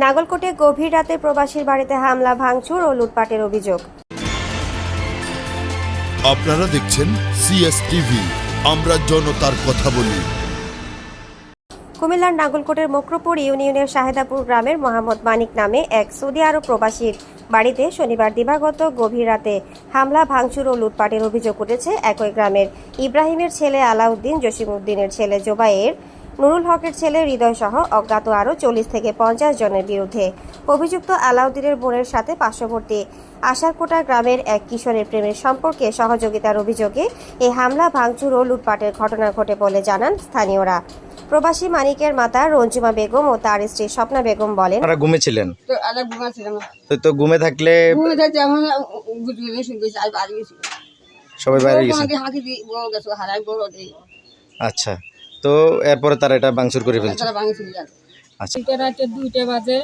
নাগলকোটে গভীর রাতে প্রবাসীর বাড়িতে হামলা ভাঙচুর ও লুটপাটের অভিযোগ। আপনারা দেখছেন সিএস টিভি আমরা জনতার কথা বলি। কুমিল্লার নাগলকোটের মক্রপুর ইউনিয়নের শাহেদাপুর গ্রামের মোহাম্মদ মানিক নামে এক সৌদি আরব প্রবাসীর বাড়িতে শনিবার দিবাগত গভীর রাতে হামলা ভাঙচুর ও লুটপাটের অভিযোগ উঠেছে একই গ্রামের। ইব্রাহিমের ছেলে আলাউদ্দিন জসিমউদ্দিনের ছেলে জোবায়ের নুরুল হকের ছেলে হৃদয় সহ অজ্ঞাত আরও চল্লিশ থেকে পঞ্চাশ জনের বিরুদ্ধে অভিযুক্ত আলাউদ্দিনের বোনের সাথে পার্শ্ববর্তী আশারকোটা গ্রামের এক কিশোরের প্রেমের সম্পর্কে সহযোগিতার অভিযোগে এই হামলা ভাঙচুর ও লুটপাটের ঘটনা ঘটে বলে জানান স্থানীয়রা। প্রবাসী মানিকের মাতা রঞ্জুমা বেগম ও তার স্ত্রী স্বপ্না বেগম বলেন আপনারা ঘুমেছিলেন তো ঘুমাচ্ছিলাম তো তো ঘুমে থাকলে ঘুমে থাকতে এখন আর বাড়ি গেছি। সবাই বাইরে গেছে? হাঁকি দিয়ে বউ গেছো হারাই বড় দেই আচ্ছা। তো এরপরে তারা এটা ভাঙচুর করে ফেলছে। তারা আচ্ছা। রাতে দুইটা বাজে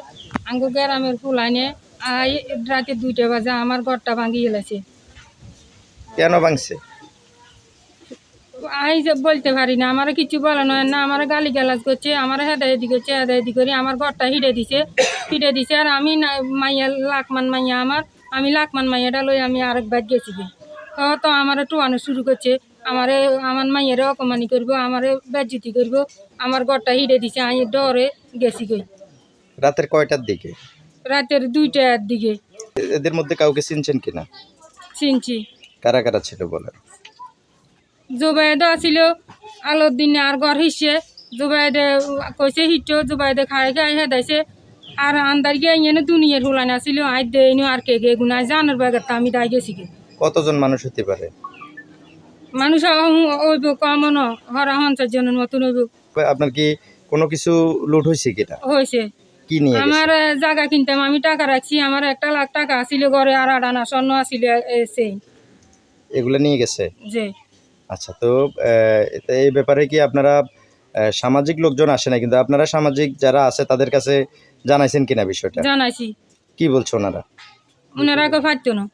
আঙ্গ গ্রামের ফুলাইনে আই রাতে দুইটা বাজে আমার ঘরটা ভাঙি গেলেছে কেন ভাঙছে? আই যে বলতে পারি না আমার কিছু বলে নয় না আমার গালি গালাজ করছে আমার হেদায়তি করছে হেদায়তি করে আমার ঘরটা হিডে দিছে হিডে দিছে আর আমি না মাইয়া লাখমান মাইয়া আমার আমি লাখমান মাইয়াটা লই আমি আরেকবার গেছি তো আমার টুয়ানো শুরু করছে আমারে আমার মাইয়ারে অকমানি করব আমারে বেজ্জতি করব আমার ঘরটা হিডে দিছে আমি ডরে গেছি গই রাতের কয়টার দিকে? রাতের দুইটার দিকে। এদের মধ্যে কাউকে চিনছেন কিনা? চিনছি। কারা কারা ছিল বলেন? জুবাইদে আছিল আলোর দিনে আর ঘর হিসে। জুবাইদে কইছে হিট জুবাইদে খাই খাই হেদাইছে। আর আন্দার গিয়ে এনে দুনিয়ার হুলান আছিল আই দে ইনু আর কে গে গুনাই জানার বাগের তা আমি দাই গেছি কতজন মানুষ হতে পারে? মানুষ ওইব কম ন হরা হঞ্চার জন্য ওইব আপনার কি কোনো কিছু লুট হয়েছে কিনা হয়েছে কি নিয়ে আমার জায়গা কিনতাম আমি টাকা রাখছি আমার একটা লাখ টাকা আছিল ঘরে আর আড়ানা স্বর্ণ আছিল সেই। এগুলো নিয়ে গেছে? যে আচ্ছা তো এই ব্যাপারে কি আপনারা সামাজিক লোকজন আসে না কিন্তু আপনারা সামাজিক যারা আছে তাদের কাছে জানাইছেন কিনা বিষয়টা? জানাইছি। কি বলছো ওনারা? ওনারা কেউ পারতো না।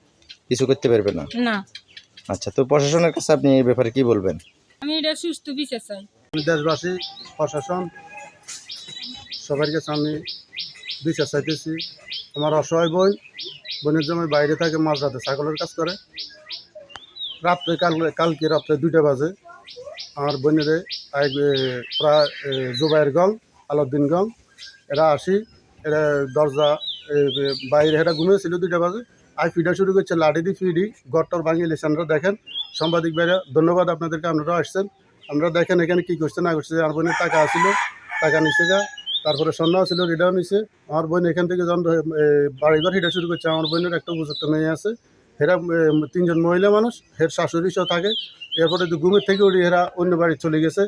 কিছু করতে পারবে না? না। আচ্ছা তো প্রশাসনের কাছে আপনি এই ব্যাপারে কি বলবেন? আমি এটা সুস্থ বিচার চাই। দেশবাসী প্রশাসন সবার কাছে আমি বিচার চাইতেছি। আমার অসহায় বোন বোনের জন্য বাইরে থাকে মাঝ রাতে ছাগলের কাজ করে। রাত্রে কাল কালকে রাত্রে দুইটা বাজে। আমার বোনের প্রায় জুবাইয়ের জুবাইর গং আলাউদ্দিন গং এরা আসি এরা দরজা বাইরে এরা ঘুমিয়েছিল দুইটা বাজে। আই ফিডা শুরু করছে লাঠি দি ফিডি গড়টর ভাঙিয়ে লেছে দেখেন। সাংবাদিক ভাইরা, ধন্যবাদ আপনাদেরকে, আপনারা আসছেন। আমরা দেখেন এখানে কি করছে, না করছে, আমার বোনের টাকা আসছিল টাকা নিচে গা। তারপরে স্বর্ণ ছিল রিডাও নিছে। আমার বোন এখান থেকে যখন বাড়িঘর হিটা শুরু করছে, আমার বোনের একটা উপযুক্ত মেয়ে আছে। হেরা তিনজন মহিলা মানুষ, হের শাশুড়ি সহ থাকে। এরপরে ঘুমের থেকে উঠে এরা অন্য বাড়ি চলে গেছে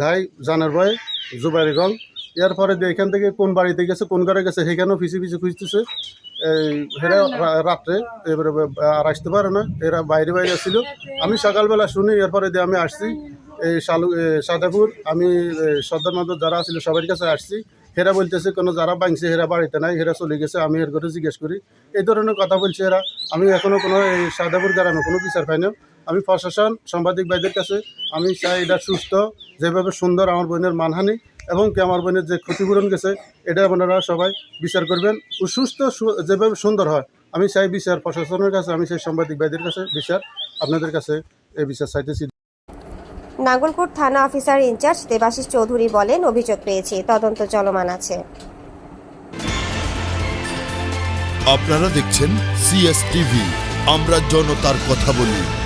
ধাই, জানার ভয়ে জুবাইরগঞ্জ এরপরে এখান থেকে কোন বাড়িতে গেছে, কোন ঘরে গেছে, সেখানেও পিছিয়ে পিছিয়ে খুঁজতেছে। এই হেরা রাত্রে, এবারে আর আসতে পারে না। এরা বাইরে বাইরে ছিল আমি সকালবেলা শুনি, এরপরে দিয়ে আমি আসছি। এই শালু সাদাপুর, আমি সর্দার মাদর যারা ছিল সবার কাছে আসছি। হেরা বলতেছে, কোনো যারা বাংছে হেরা বাড়িতে নাই, হেরা চলে গেছে, আমি এর করে জিজ্ঞেস করি। এই ধরনের কথা বলছে এরা আমি এখনও কোনো, এই সাদাপুর গ্রামে কোনো বিচার পাই না আমি প্রশাসন, সাংবাদিক ভাইদের কাছে, আমি চাই এটা সুস্থ, যেভাবে সুন্দর আমার বোনের মানহানি এবং কি আমার বোনের যে ক্ষতিপূরণ গেছে এটা আপনারা সবাই বিচার করবেন। ও সুস্থ সু- যেভাবে সুন্দর হয় আমি চাই বিচার প্রশাসনের কাছে আমি চাই সাংবাদিক ভাইদের কাছে বিচার আপনাদের কাছে এই বিচার চাইতেছি। নাগলকোট থানা অফিসার ইনচার্জ দেবাশিস চৌধুরী বলেন অভিযোগ পেয়েছি তদন্ত চলমান আছে। আপনারা দেখছেন সিএস টিভি আমরা জনতার কথা বলি।